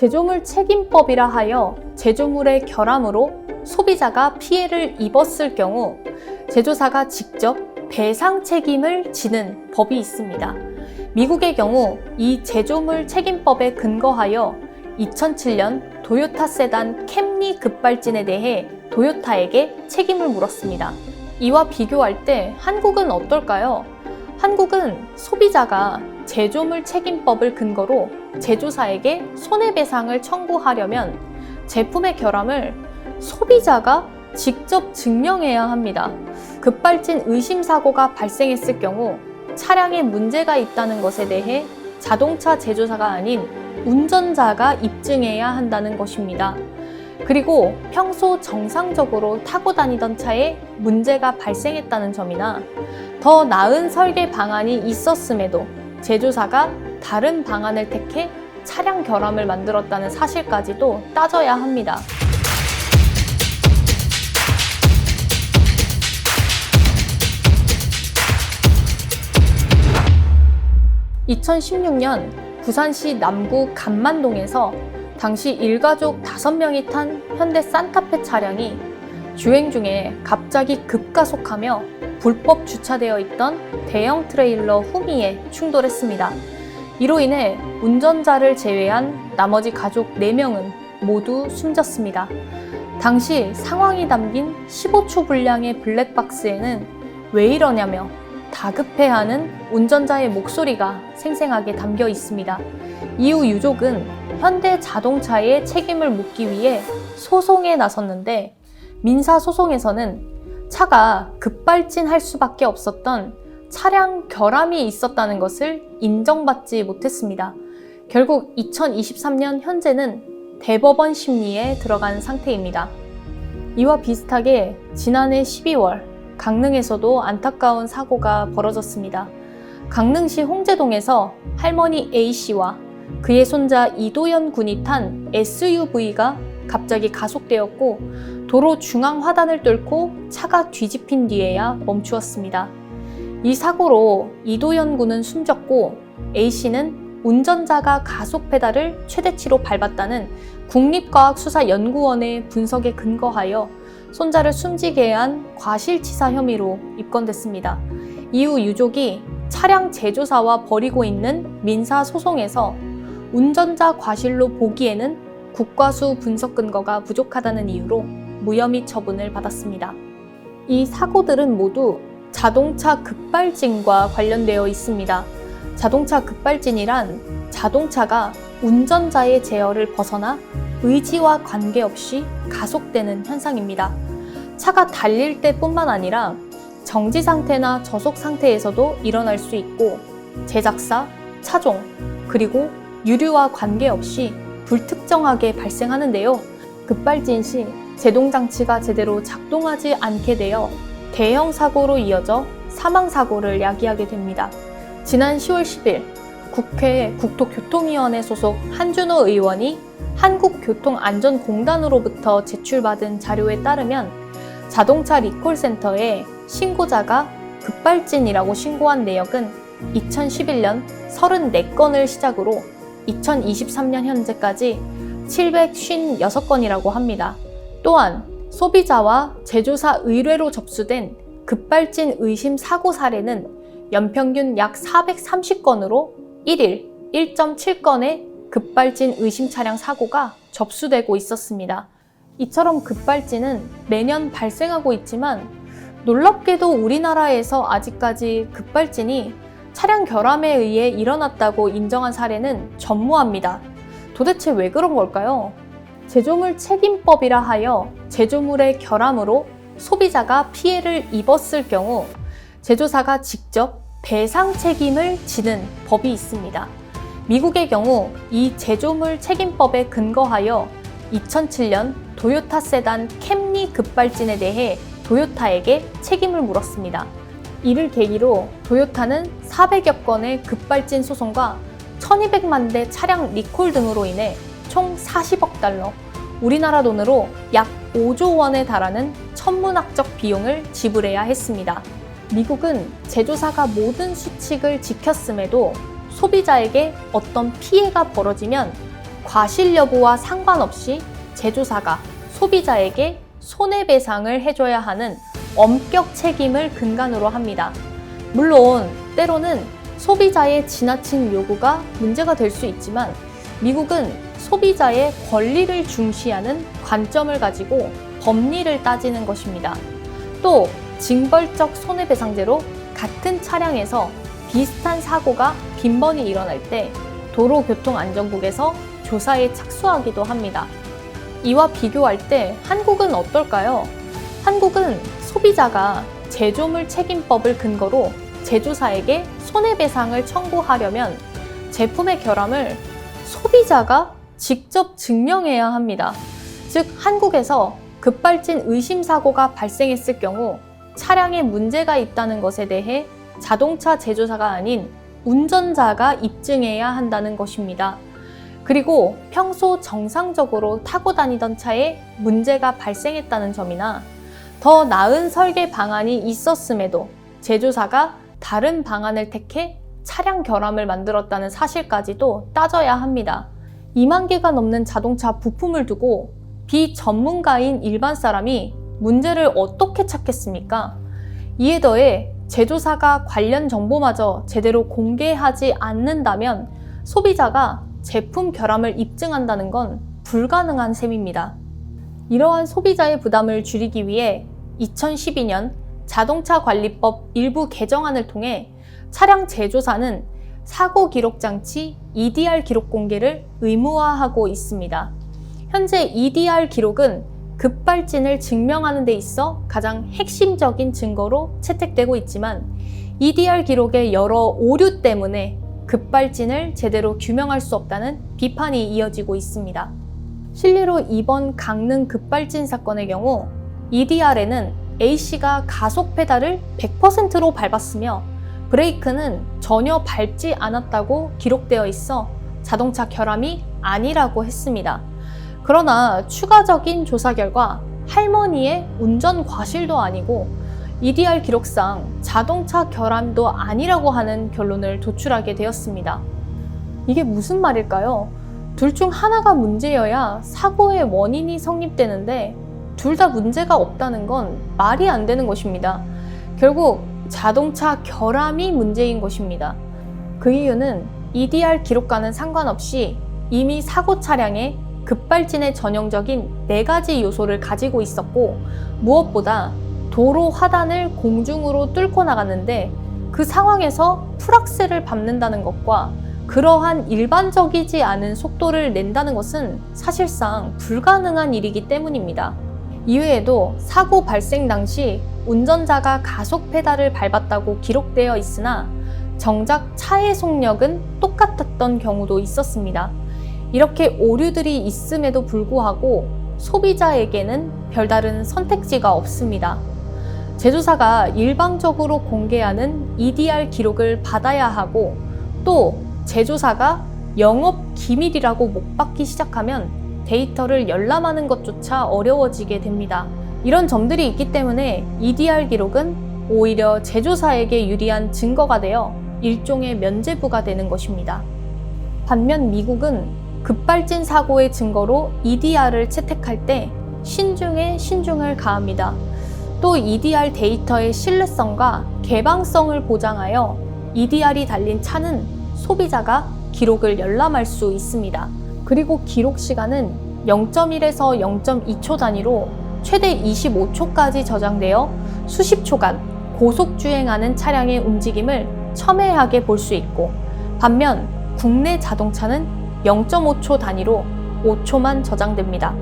제조물 책임법이라 하여 제조물의 결함으로 소비자가 피해를 입었을 경우 제조사가 직접 배상 책임을 지는 법이 있습니다. 미국의 경우 이 제조물 책임법에 근거하여 2007년 도요타 세단 캠리 급발진에 대해 도요타에게 책임을 물었습니다. 이와 비교할 때 한국은 어떨까요? 한국은 소비자가 제조물 책임법을 근거로 제조사에게 손해배상을 청구하려면 제품의 결함을 소비자가 직접 증명해야 합니다. 급발진 의심 사고가 발생했을 경우 차량에 문제가 있다는 것에 대해 자동차 제조사가 아닌 운전자가 입증해야 한다는 것입니다. 그리고 평소 정상적으로 타고 다니던 차에 문제가 발생했다는 점이나 더 나은 설계 방안이 있었음에도 제조사가 다른 방안을 택해 차량 결함을 만들었다는 사실까지도 따져야 합니다. 2016년 부산시 남구 감만동에서 당시 일가족 5명이 탄 현대 산타페 차량이 주행 중에 갑자기 급가속하며 불법 주차되어 있던 대형 트레일러 후미에 충돌했습니다. 이로 인해 운전자를 제외한 나머지 가족 4명은 모두 숨졌습니다. 당시 상황이 담긴 15초 분량의 블랙박스에는 왜 이러냐며 다급해하는 운전자의 목소리가 생생하게 담겨 있습니다. 이후 유족은 현대 자동차의 책임을 묻기 위해 소송에 나섰는데 민사 소송에서는 차가 급발진할 수밖에 없었던 차량 결함이 있었다는 것을 인정받지 못했습니다. 결국 2023년 현재는 대법원 심리에 들어간 상태입니다. 이와 비슷하게 지난해 12월 강릉에서도 안타까운 사고가 벌어졌습니다. 강릉시 홍제동에서 할머니 A씨와 그의 손자 이도현 군이 탄 SUV가 갑자기 가속되었고 도로 중앙 화단을 뚫고 차가 뒤집힌 뒤에야 멈추었습니다. 이 사고로 이도현 군은 숨졌고 A씨는 운전자가 가속 페달을 최대치로 밟았다는 국립과학수사연구원의 분석에 근거하여 손자를 숨지게 한 과실치사 혐의로 입건됐습니다. 이후 유족이 차량 제조사와 벌이고 있는 민사 소송에서 운전자 과실로 보기에는 국과수 분석 근거가 부족하다는 이유로 무혐의 처분을 받았습니다. 이 사고들은 모두 자동차 급발진과 관련되어 있습니다. 자동차 급발진이란 자동차가 운전자의 제어를 벗어나 의지와 관계없이 가속되는 현상입니다. 차가 달릴 때뿐만 아니라 정지 상태나 저속 상태에서도 일어날 수 있고 제작사, 차종, 그리고 유류와 관계없이 불특정하게 발생하는데요. 급발진 시 제동장치가 제대로 작동하지 않게 되어 대형 사고로 이어져 사망 사고를 야기하게 됩니다. 지난 10월 10일 국회 국토교통위원회 소속 한준호 의원이 한국교통안전공단으로부터 제출받은 자료에 따르면 자동차 리콜센터에 신고자가 급발진이라고 신고한 내역은 2011년 34건을 시작으로 2023년 현재까지 756건이라고 합니다. 또한 소비자와 제조사 의뢰로 접수된 급발진 의심 사고 사례는 연평균 약 430건으로 1일 1.7건의 급발진 의심 차량 사고가 접수되고 있었습니다. 이처럼 급발진은 매년 발생하고 있지만 놀랍게도 우리나라에서 아직까지 급발진이 차량 결함에 의해 일어났다고 인정한 사례는 전무합니다. 도대체 왜 그런 걸까요? 제조물 책임법이라 하여 제조물의 결함으로 소비자가 피해를 입었을 경우 제조사가 직접 배상 책임을 지는 법이 있습니다. 미국의 경우 이 제조물 책임법에 근거하여 2007년 도요타 세단 캠리 급발진에 대해 도요타에게 책임을 물었습니다. 이를 계기로 도요타는 400여 건의 급발진 소송과 1200만 대 차량 리콜 등으로 인해 총 40억 달러, 우리나라 돈으로 약 5조 원에 달하는 천문학적 비용을 지불해야 했습니다. 미국은 제조사가 모든 수칙을 지켰음에도 소비자에게 어떤 피해가 벌어지면 과실 여부와 상관없이 제조사가 소비자에게 손해배상을 해줘야 하는 엄격 책임을 근간으로 합니다. 물론 때로는 소비자의 지나친 요구가 문제가 될 수 있지만 미국은 소비자의 권리를 중시하는 관점을 가지고 법리를 따지는 것입니다. 또 징벌적 손해배상제로 같은 차량에서 비슷한 사고가 빈번히 일어날 때 도로교통안전국에서 조사에 착수하기도 합니다. 이와 비교할 때 한국은 어떨까요? 한국은 소비자가 제조물 책임법을 근거로 제조사에게 손해배상을 청구하려면 제품의 결함을 소비자가 직접 증명해야 합니다. 즉, 한국에서 급발진 의심 사고가 발생했을 경우 차량에 문제가 있다는 것에 대해 자동차 제조사가 아닌 운전자가 입증해야 한다는 것입니다. 그리고 평소 정상적으로 타고 다니던 차에 문제가 발생했다는 점이나 더 나은 설계 방안이 있었음에도 제조사가 다른 방안을 택해 차량 결함을 만들었다는 사실까지도 따져야 합니다. 2만 개가 넘는 자동차 부품을 두고 비전문가인 일반 사람이 문제를 어떻게 찾겠습니까? 이에 더해 제조사가 관련 정보마저 제대로 공개하지 않는다면 소비자가 제품 결함을 입증한다는 건 불가능한 셈입니다. 이러한 소비자의 부담을 줄이기 위해 2012년 자동차 관리법 일부 개정안을 통해 차량 제조사는 사고 기록 장치 EDR 기록 공개를 의무화하고 있습니다. 현재 EDR 기록은 급발진을 증명하는 데 있어 가장 핵심적인 증거로 채택되고 있지만 EDR 기록의 여러 오류 때문에 급발진을 제대로 규명할 수 없다는 비판이 이어지고 있습니다. 실례로 이번 강릉 급발진 사건의 경우 EDR에는 A씨가 가속 페달을 100%로 밟았으며 브레이크는 전혀 밟지 않았다고 기록되어 있어 자동차 결함이 아니라고 했습니다. 그러나 추가적인 조사 결과 할머니의 운전 과실도 아니고 EDR 기록상 자동차 결함도 아니라고 하는 결론을 도출하게 되었습니다. 이게 무슨 말일까요? 둘 중 하나가 문제여야 사고의 원인이 성립되는데 둘 다 문제가 없다는 건 말이 안 되는 것입니다. 결국 자동차 결함이 문제인 것입니다. 그 이유는 EDR 기록과는 상관없이 이미 사고 차량에 급발진의 전형적인 네 가지 요소를 가지고 있었고 무엇보다 도로 화단을 공중으로 뚫고 나갔는데 그 상황에서 풀악셀을 밟는다는 것과 그러한 일반적이지 않은 속도를 낸다는 것은 사실상 불가능한 일이기 때문입니다. 이외에도 사고 발생 당시 운전자가 가속 페달을 밟았다고 기록되어 있으나 정작 차의 속력은 똑같았던 경우도 있었습니다. 이렇게 오류들이 있음에도 불구하고 소비자에게는 별다른 선택지가 없습니다. 제조사가 일방적으로 공개하는 EDR 기록을 받아야 하고 또 제조사가 영업 기밀이라고 못 받기 시작하면 데이터를 열람하는 것조차 어려워지게 됩니다. 이런 점들이 있기 때문에 EDR 기록은 오히려 제조사에게 유리한 증거가 되어 일종의 면죄부가 되는 것입니다. 반면 미국은 급발진 사고의 증거로 EDR을 채택할 때 신중에 신중을 가합니다. 또 EDR 데이터의 신뢰성과 개방성을 보장하여 EDR이 달린 차는 소비자가 기록을 열람할 수 있습니다. 그리고 기록 시간은 0.1에서 0.2초 단위로 최대 25초까지 저장되어 수십 초간 고속 주행하는 차량의 움직임을 첨예하게 볼 수 있고 반면 국내 자동차는 0.5초 단위로 5초만 저장됩니다.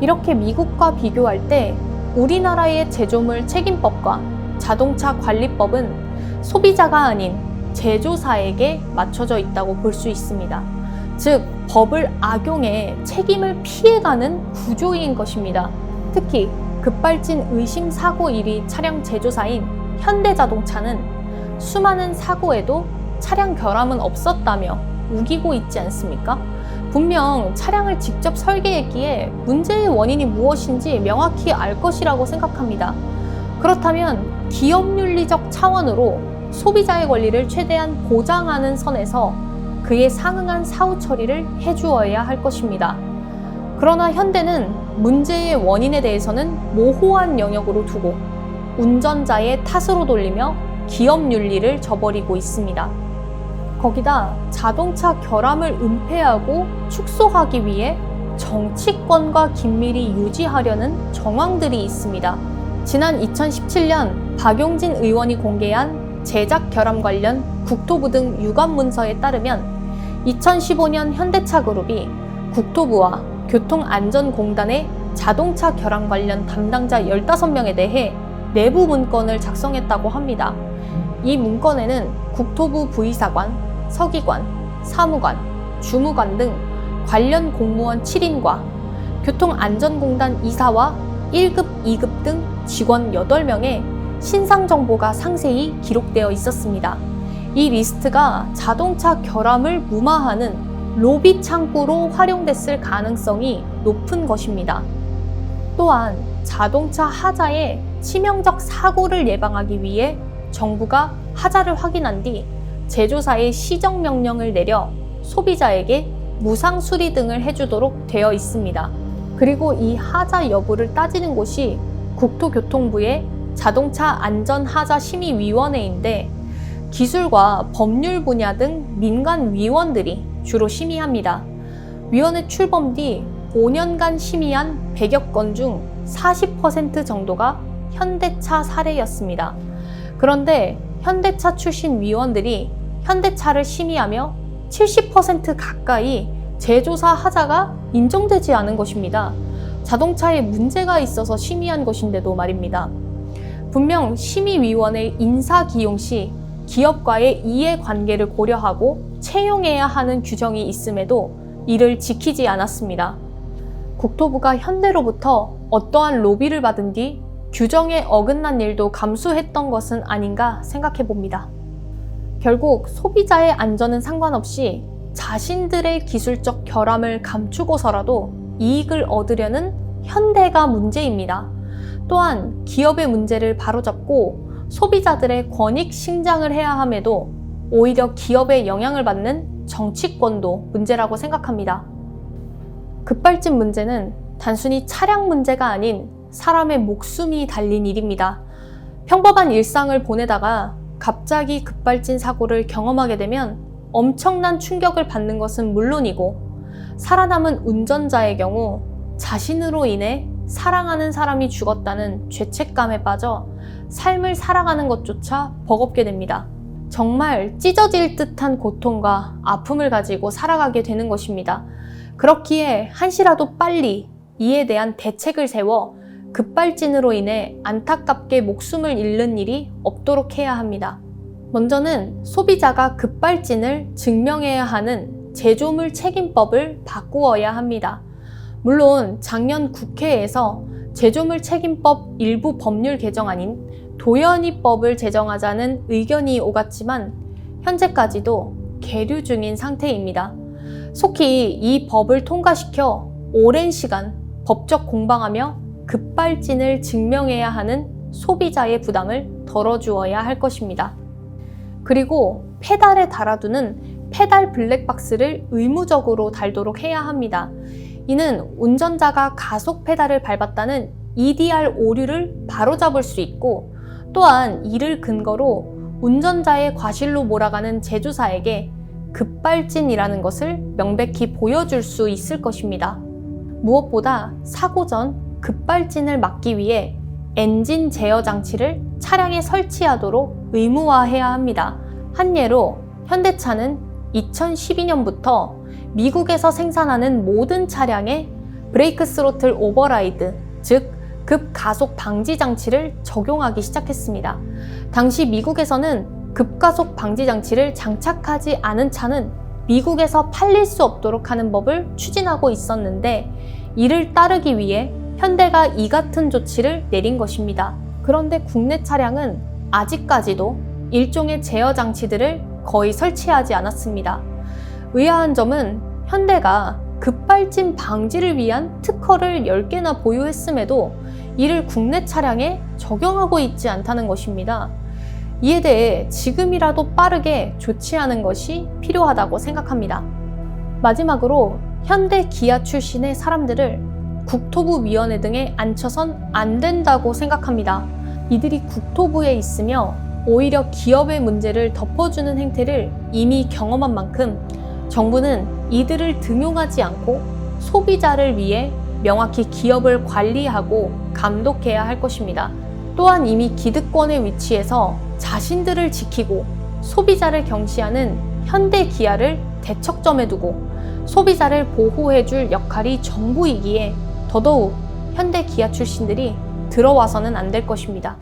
이렇게 미국과 비교할 때 우리나라의 제조물 책임법과 자동차 관리법은 소비자가 아닌 제조사에게 맞춰져 있다고 볼 수 있습니다. 즉, 법을 악용해 책임을 피해가는 구조인 것입니다. 특히 급발진 의심 사고 1위 차량 제조사인 현대자동차는 수많은 사고에도 차량 결함은 없었다며 우기고 있지 않습니까? 분명 차량을 직접 설계했기에 문제의 원인이 무엇인지 명확히 알 것이라고 생각합니다. 그렇다면 기업 윤리적 차원으로 소비자의 권리를 최대한 보장하는 선에서 그에 상응한 사후 처리를 해주어야 할 것입니다. 그러나 현대는 문제의 원인에 대해서는 모호한 영역으로 두고 운전자의 탓으로 돌리며 기업 윤리를 저버리고 있습니다. 거기다 자동차 결함을 은폐하고 축소하기 위해 정치권과 긴밀히 유지하려는 정황들이 있습니다. 지난 2017년 박용진 의원이 공개한 제작 결함 관련 국토부 등 유관 문서에 따르면 2015년 현대차 그룹이 국토부와 교통안전공단의 자동차 결함 관련 담당자 15명에 대해 내부 문건을 작성했다고 합니다. 이 문건에는 국토부 부의사관, 서기관, 사무관, 주무관 등 관련 공무원 7인과 교통안전공단 이사와 1급, 2급 등 직원 8명의 신상 정보가 상세히 기록되어 있었습니다. 이 리스트가 자동차 결함을 무마하는 로비 창구로 활용됐을 가능성이 높은 것입니다. 또한 자동차 하자의 치명적 사고를 예방하기 위해 정부가 하자를 확인한 뒤 제조사에 시정 명령을 내려 소비자에게 무상 수리 등을 해주도록 되어 있습니다. 그리고 이 하자 여부를 따지는 곳이 국토교통부의 자동차 안전 하자 심의위원회인데 기술과 법률 분야 등 민간 위원들이 주로 심의합니다. 위원회 출범 뒤 5년간 심의한 100여 건 중 40% 정도가 현대차 사례였습니다. 그런데 현대차 출신 위원들이 현대차를 심의하며 70% 가까이 제조사 하자가 인정되지 않은 것입니다. 자동차에 문제가 있어서 심의한 것인데도 말입니다. 분명 심의위원회 인사 기용 시 기업과의 이해관계를 고려하고 채용해야 하는 규정이 있음에도 이를 지키지 않았습니다. 국토부가 현대로부터 어떠한 로비를 받은 뒤 규정에 어긋난 일도 감수했던 것은 아닌가 생각해 봅니다. 결국 소비자의 안전은 상관없이 자신들의 기술적 결함을 감추고서라도 이익을 얻으려는 현대가 문제입니다. 또한 기업의 문제를 바로잡고 소비자들의 권익 신장을 해야 함에도 오히려 기업에 영향을 받는 정치권도 문제라고 생각합니다. 급발진 문제는 단순히 차량 문제가 아닌 사람의 목숨이 달린 일입니다. 평범한 일상을 보내다가 갑자기 급발진 사고를 경험하게 되면 엄청난 충격을 받는 것은 물론이고 살아남은 운전자의 경우 자신으로 인해 사랑하는 사람이 죽었다는 죄책감에 빠져 삶을 살아가는 것조차 버겁게 됩니다. 정말 찢어질 듯한 고통과 아픔을 가지고 살아가게 되는 것입니다. 그렇기에 한시라도 빨리 이에 대한 대책을 세워 급발진으로 인해 안타깝게 목숨을 잃는 일이 없도록 해야 합니다. 먼저는 소비자가 급발진을 증명해야 하는 제조물 책임법을 바꾸어야 합니다. 물론 작년 국회에서 제조물 책임법 일부 법률 개정안인 도연이법을 제정하자는 의견이 오갔지만 현재까지도 계류 중인 상태입니다. 속히 이 법을 통과시켜 오랜 시간 법적 공방하며 급발진을 증명해야 하는 소비자의 부담을 덜어주어야 할 것입니다. 그리고 페달에 달아두는 페달 블랙박스를 의무적으로 달도록 해야 합니다. 이는 운전자가 가속 페달을 밟았다는 EDR 오류를 바로잡을 수 있고 또한 이를 근거로 운전자의 과실로 몰아가는 제조사에게 급발진이라는 것을 명백히 보여줄 수 있을 것입니다. 무엇보다 사고 전 급발진을 막기 위해 엔진 제어 장치를 차량에 설치하도록 의무화해야 합니다. 한 예로 현대차는 2012년부터 미국에서 생산하는 모든 차량에 브레이크 스로틀 오버라이드, 즉 급가속 방지 장치를 적용하기 시작했습니다. 당시 미국에서는 급가속 방지 장치를 장착하지 않은 차는 미국에서 팔릴 수 없도록 하는 법을 추진하고 있었는데 이를 따르기 위해 현대가 이 같은 조치를 내린 것입니다. 그런데 국내 차량은 아직까지도 일종의 제어 장치들을 거의 설치하지 않았습니다. 의아한 점은 현대가 급발진 방지를 위한 특허를 10개나 보유했음에도 이를 국내 차량에 적용하고 있지 않다는 것입니다. 이에 대해 지금이라도 빠르게 조치하는 것이 필요하다고 생각합니다. 마지막으로 현대 기아 출신의 사람들을 국토부 위원회 등에 앉혀선 안 된다고 생각합니다. 이들이 국토부에 있으며 오히려 기업의 문제를 덮어주는 행태를 이미 경험한 만큼 정부는 이들을 등용하지 않고 소비자를 위해 명확히 기업을 관리하고 감독해야 할 것입니다. 또한 이미 기득권의 위치에서 자신들을 지키고 소비자를 경시하는 현대 기아를 대척점에 두고 소비자를 보호해줄 역할이 정부이기에 더더욱 현대 기아 출신들이 들어와서는 안 될 것입니다.